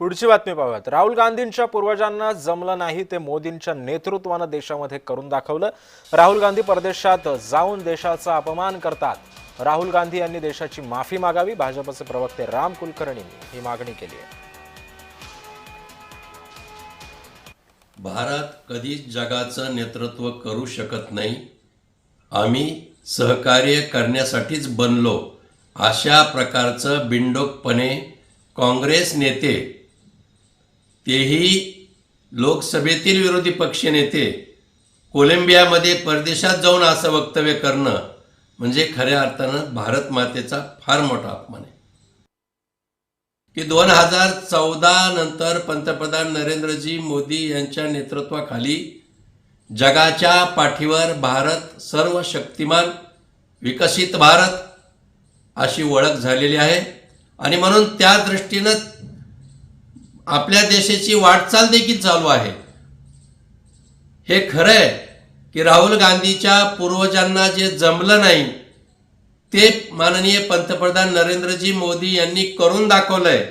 पुढची बातमी पाहूयात. राहुल गांधींच्या पूर्वजांना जमलं नाही ते मोदींच्या नेतृत्वानं देशामध्ये करून दाखवलं. राहुल गांधी परदेशात जाऊन देशाचा अपमान करतात. राहुल गांधी यांनी देशाची माफी मागावी भाजपचे प्रवक्ते राम कुलकर्णी ही मागणी केली आहे. भारत कधीच जगाचं नेतृत्व करू शकत नाही. आम्ही सहकार्य करण्यासाठीच बनलो. अशा प्रकारचं बिंडोकपणे काँग्रेस नेते तेही लोकसभेतील विरोधी पक्षनेते कोलंबियामध्ये परदेशात जाऊन असं वक्तव्य करणं म्हणजे खऱ्या अर्थानं भारत मातेचा फार मोठा अपमान आहे. की दोन हजार चौदा नंतर पंतप्रधान नरेंद्रजी मोदी यांच्या नेतृत्वाखाली जगाच्या पाठीवर भारत सर्व शक्तिमान विकसित भारत अशी ओळख झालेली आहे. आणि म्हणून त्या दृष्टीनं आपल्या देशाची वाटचाल देखील चालू आहे. हे खरं आहे की राहुल गांधीच्या पूर्वजांना जे जमलं नाही ते माननीय पंतप्रधान नरेंद्रजी मोदी यांनी करून दाखवलंय.